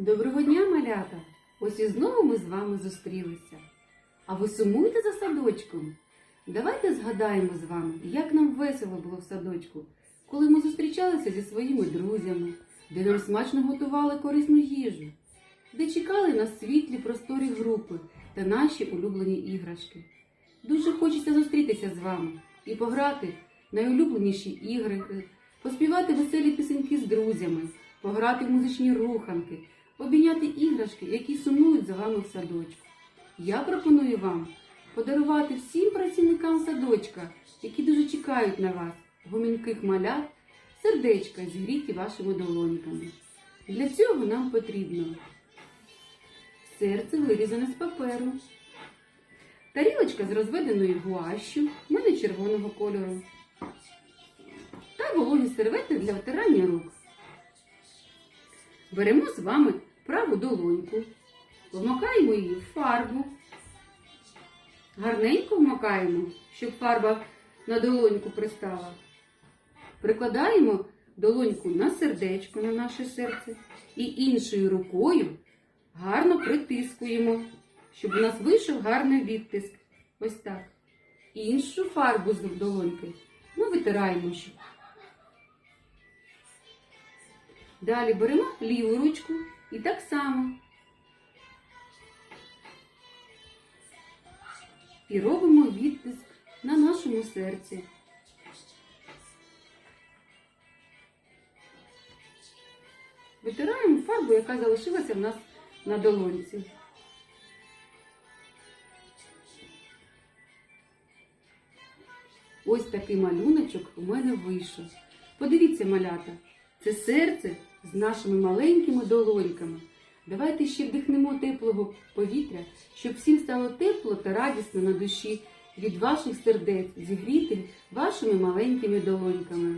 Доброго дня, малята! Ось і знову ми з вами зустрілися. А ви сумуєте за садочком? Давайте згадаємо з вами, як нам весело було в садочку, коли ми зустрічалися зі своїми друзями, де нам смачно готували корисну їжу, де чекали на світлі просторі групи та наші улюблені іграшки. Дуже хочеться зустрітися з вами і пограти найулюбленіші ігри, поспівати веселі пісеньки з друзями, пограти в музичні руханки, обійняти іграшки, які сумують за вами в садочку. Я пропоную вам подарувати всім працівникам садочка, які дуже чекають на вас, гомінких малят, сердечка зігріті вашими долоньками. Для цього нам потрібно серце вирізане з паперу, тарілочка з розведеною гуашю, в мене червоного кольору, та вологі сервети для втирання рук. Беремо з вами праву долоньку, вмикаємо її в фарбу. Гарненько вмикаємо, щоб фарба на долоньку пристала. Прикладаємо долоньку на сердечко, на наше серце, і іншою рукою гарно притискуємо, щоб у нас вийшов гарний відтиск. Ось так. Іншу фарбу з долоньки ми витираємо. ще. Далі беремо ліву ручку і так само. І робимо відтиск на нашому серці. Витираємо фарбу, яка залишилася в нас на долонці. Ось такий малюночок у мене вийшов. Подивіться, малята, це серце з нашими маленькими долоньками. Давайте ще вдихнемо теплого повітря, щоб всім стало тепло та радісно на душі від ваших сердець, зігріти вашими маленькими долоньками.